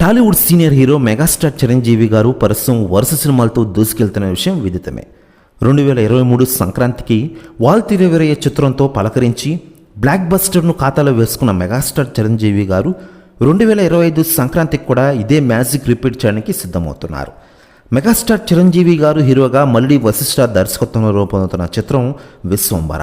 Tollywood senior hero megastar Chiranjeevi garu ప్రస్తుతం వరుస సినిమాలతో దూసుకెళ్తున్న విషయం విదితమే. రెండు వేల ఇరవై మూడు సంక్రాంతికి వాల్ తిరవేరయ్య చిత్రంతో పలకరించి బ్లాక్ బస్టర్ను ఖాతాలో వేసుకున్న మెగాస్టార్ చిరంజీవి గారు రెండు వేల ఇరవై ఐదు సంక్రాంతికి కూడా ఇదే మ్యాజిక్ రిపీట్ చేయడానికి సిద్ధమవుతున్నారు. మెగాస్టార్ చిరంజీవి గారు హీరోగా మళ్ళీ వశిష్ఠ దర్శకత్వంలో రూపొందుతున్న చిత్రం విశ్వంబర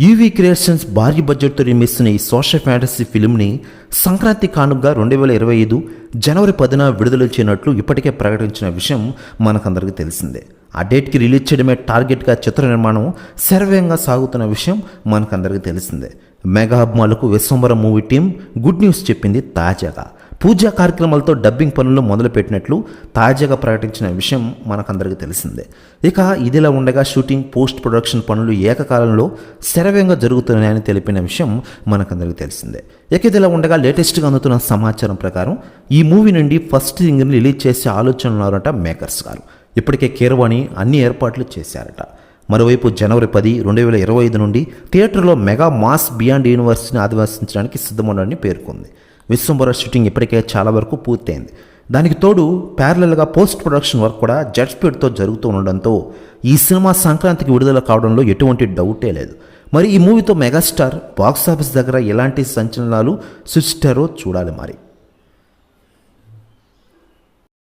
యూవీ క్రియేషన్స్ భారీ బడ్జెట్తో నిర్మిస్తున్న ఈ సోషల్ ఫ్యాంటసీ ఫిల్మ్ని సంక్రాంతి కానుగ్గా రెండు వేల ఇరవై ఐదు జనవరి పదిన విడుదల చేయనట్లు ఇప్పటికే ప్రకటించిన విషయం మనకందరికీ తెలిసిందే. ఆ డేట్కి రిలీజ్ చేయడమే టార్గెట్గా చిత్ర నిర్మాణం శరవేగంగా సాగుతున్న విషయం మనకందరికీ తెలిసిందే. మెగా అభిమానులకు Vishwambhara movie team good news చెప్పింది తాజాగా. పూజా కార్యక్రమాలతో డబ్బింగ్ పనులు మొదలుపెట్టినట్లు తాజాగా ప్రకటించిన విషయం మనకందరికీ తెలిసిందే. ఇక ఇదిలా ఉండగా షూటింగ్ పోస్ట్ ప్రొడక్షన్ పనులు ఏకకాలంలో శరవేగంగా జరుగుతున్నాయని తెలిపిన విషయం మనకందరికీ తెలిసిందే. ఇక ఇదిలా ఉండగా లేటెస్ట్గా అందుతున్న సమాచారం ప్రకారం ఈ మూవీ నుండి ఫస్ట్ సింగిల్ని రిలీజ్ చేసే ఆలోచన మేకర్స్ గారు. ఇప్పటికే కీరవాణి అన్ని ఏర్పాట్లు చేశారట. మరోవైపు జనవరి పది రెండు వేల ఇరవై ఐదు నుండి థియేటర్లో మెగా మాస్ బియాండ్ యూనివర్సిటీని ఆదివాసించడానికి సిద్ధమని పేర్కొంది. విశ్వంబర షూటింగ్ ఇప్పటికే చాలా వరకు పూర్తయింది. దానికి తోడు ప్యారలల్గా పోస్ట్ ప్రొడక్షన్ వర్క్ కూడా జెట్ స్పీడ్తో జరుగుతూ ఉండడంతో ఈ సినిమా సంక్రాంతికి విడుదల కావడంలో ఎటువంటి డౌటే లేదు. మరి ఈ మూవీతో మెగాస్టార్ బాక్సాఫీస్ దగ్గర ఎలాంటి సంచలనాలు సృష్టిస్తారో చూడాలి మరి.